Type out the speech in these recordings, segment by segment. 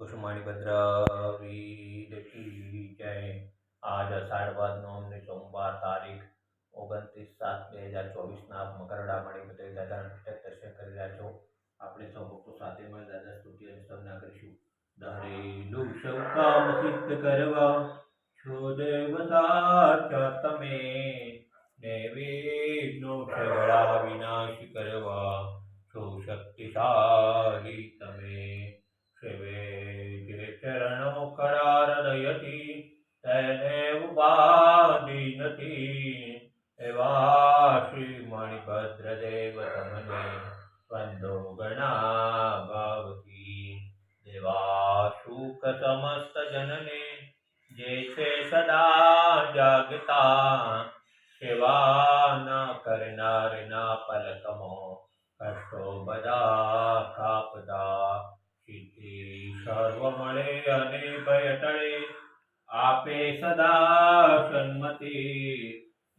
કુસુમાણી ભદ્ર વીર કી જય આજ અષાઢ બાદ નોમને સોમવાર તારીખ ઓગણત્રીસ સાત બે હજાર ચોવીસના મકરડા મણિપતિ દાદાના પ્રત્યક્ષ દર્શન કરી રહ્યા છો આપણે સૌ ભક્તો સાથે મળી દાદા સ્તુતિ અને સ્તવના કરીશું દરેલું સૌ કામ સિદ્ધ કરવા છો દેવતા તમે નૈવેદ્યનો વિનાશ કરવા છો શક્તિશાળી एवा श्रीमणिभद्रदेवतमने वन्दो गणाभावती देवाशुकसमस्तजनने जैसे सदा जागता। शिवा न करनारिणा पलकमो कष्टो बदा कापदा। क्षिति सर्वमणे अनेभयटळे आपे सदा सन्मति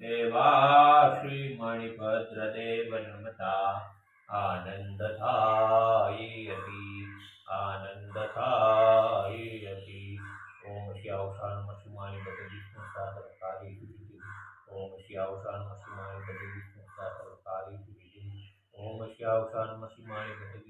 देवा श्रीमणिभद्रदेव नमता आनन्दधायति आनन्दधायति ॐ श्यावसानमसुमानि पदविष्णुसाहरकारी ॐ श्यावसानमसुमानि पदविष्णुसाहरकारी ॐ श्यावसानमसुमानि पदवि